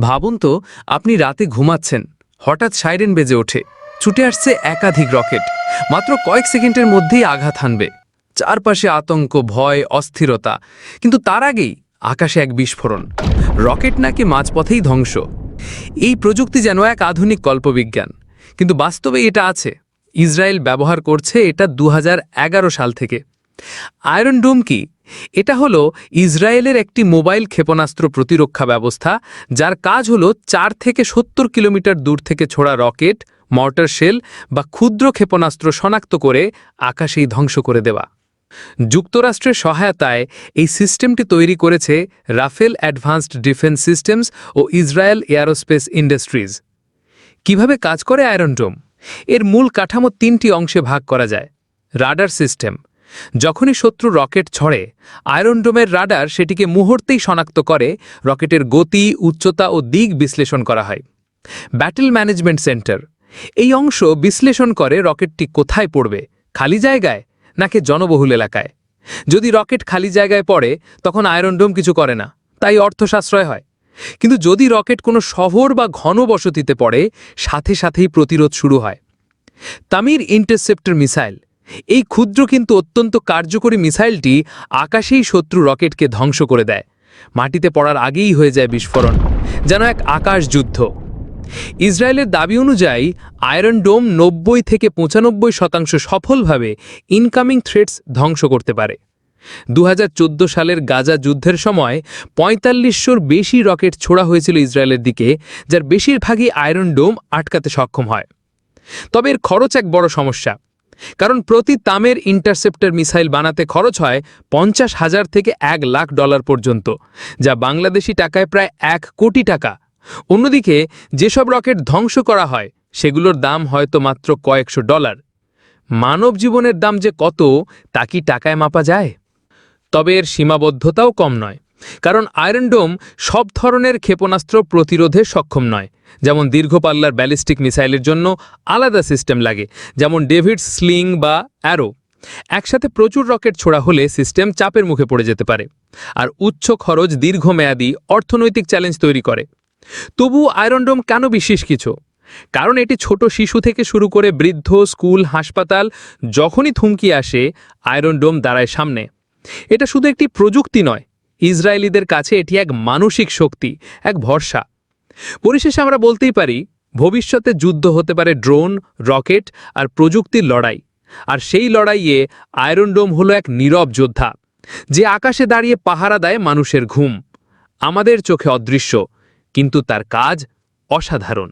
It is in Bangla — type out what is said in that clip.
ভাবুন তো, আপনি রাতে ঘুমাচ্ছেন। হঠাৎ সাইরেন বেজে ওঠে। ছুটে আসছে একাধিক রকেট। মাত্র কয়েক সেকেন্ডের মধ্যেই আঘাত হানবে। চারপাশে আতঙ্ক, ভয়, অস্থিরতা। কিন্তু তার আগেই আকাশে এক বিস্ফোরণ। রকেট নাকি মাঝপথেই ধ্বংস। এই প্রযুক্তি যেন এক আধুনিক কল্পবিজ্ঞান। কিন্তু বাস্তবে এটা আছে। ইসরায়েল ব্যবহার করছে এটা দু হাজার এগারো সাল থেকে। আয়রন ডোম কি? এটা হলো ইসরায়েলের একটি মোবাইল ক্ষেপণাস্ত্র প্রতিরক্ষা ব্যবস্থা, যার কাজ হলো চার থেকে সত্তর কিলোমিটার দূর থেকে ছোড়া রকেট, মর্টার শেল বা ক্ষুদ্র ক্ষেপণাস্ত্র শনাক্ত করে আকাশেই ধ্বংস করে দেওয়া। যুক্তরাষ্ট্রের সহায়তায় এই সিস্টেমটি তৈরি করেছে রাফেল অ্যাডভান্সড ডিফেন্স সিস্টেমস ও ইসরায়েল এয়ারোস্পেস ইন্ডাস্ট্রিজ। কীভাবে কাজ করে আয়রন ডোম? এর মূল কাঠামো তিনটি অংশে ভাগ করা যায়। রাডার সিস্টেম যখনই শত্রু রকেট ছড়ে আয়রন ডোমের রাডার সেটিকে মুহূর্তেই শনাক্ত করে, রকেটের গতি, উচ্চতা ও দিক বিশ্লেষণ করা হয়। ব্যাটেল ম্যানেজমেন্ট সেন্টার এই অংশ বিশ্লেষণ করে রকেটটি কোথায় পড়বে, খালি জায়গায় নাকি জনবহুল এলাকায়? যদি রকেট খালি জায়গায় পড়ে, তখন আয়রন ডোম কিছু করে না, তাই অর্থ সাশ্রয় হয়। কিন্তু যদি রকেট কোনো শহর বা ঘন বসতিতে পড়ে, সাথে সাথেই প্রতিরোধ শুরু হয়। Tamir interceptor missile. এই ক্ষুদ্র কিন্তু অত্যন্ত কার্যকরী মিসাইলটি আকাশেই শত্রু রকেটকে ধ্বংস করে দেয়। মাটিতে পড়ার আগেই হয়ে যায় বিস্ফোরণ, যেন এক আকাশ যুদ্ধ। ইসরায়েলের দাবি অনুযায়ী, আয়রন ডোম নব্বই থেকে পঁচানব্বই শতাংশ সফলভাবে ইনকামিং থ্রেটস ধ্বংস করতে পারে। দু হাজার চোদ্দ সালের গাজা যুদ্ধের সময় পঁয়তাল্লিশশোর বেশি রকেট ছোড়া হয়েছিল ইসরায়েলের দিকে, যার বেশিরভাগই আয়রন ডোম আটকাতে সক্ষম হয়। তবে এর খরচ এক বড় সমস্যা। কারণ প্রতি তামের ইন্টারসেপ্টর মিসাইল বানাতে খরচ হয় পঞ্চাশ হাজার থেকে এক লাখ ডলার পর্যন্ত, যা বাংলাদেশি টাকায় প্রায় এক কোটি টাকা। অন্যদিকে, যেসব রকেট ধ্বংস করা হয়, সেগুলোর দাম হয়তো মাত্র কয়েকশো ডলার। মানব জীবনের দাম যে কত, তা কি টাকায় মাপা যায়? তবে এর সীমাবদ্ধতাও কম নয়। কারণ আয়রন ডোম সব ধরনের ক্ষেপণাস্ত্র প্রতিরোধে সক্ষম নয়। যেমন দীর্ঘপাল্লার ব্যালিস্টিক মিসাইলের জন্য আলাদা সিস্টেম লাগে, যেমন ডেভিড স্লিং বা অ্যারো একসাথে প্রচুর রকেট ছোড়া হলে সিস্টেম চাপের মুখে পড়ে যেতে পারে, আর উচ্চ খরচ, দীর্ঘমেয়াদী অর্থনৈতিক চ্যালেঞ্জ তৈরি করে। তবু আয়রন ডোম কেন বিশেষ কিছু? কারণ এটি ছোট শিশু থেকে শুরু করে বৃদ্ধ, স্কুল, হাসপাতাল, যখনই থুমকি আসে আয়রন ডোম দাঁড়ায় সামনে। এটা শুধু একটি প্রযুক্তি নয় ইসরায়েলিদের কাছে এটি এক মানসিক শক্তি, এক ভরসা। পরিশেষে আমরা বলতেই পারি, ভবিষ্যতে যুদ্ধ হতে পারে ড্রোন, রকেট আর প্রযুক্তির লড়াই। আর সেই লড়াইয়ে আয়রন ডোম হলো এক নীরব যোদ্ধা, যে আকাশে দাঁড়িয়ে পাহারা দেয় মানুষের ঘুম। আমাদের চোখে অদৃশ্য, কিন্তু তার কাজ অসাধারণ।